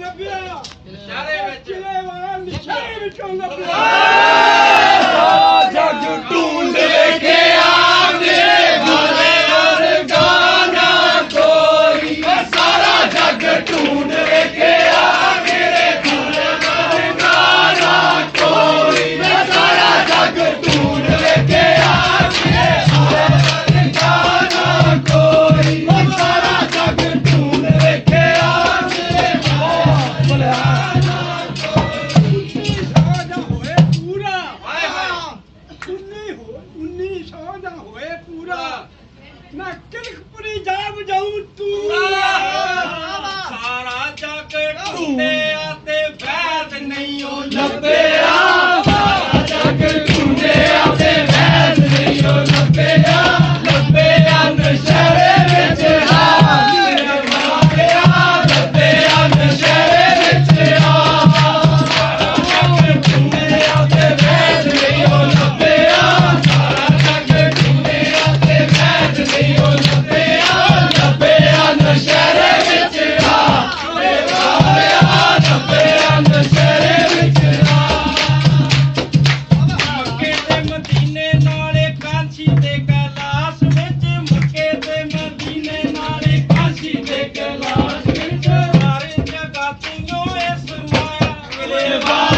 نبينا شريبة شريبة شريبة شريبة Not goodbye.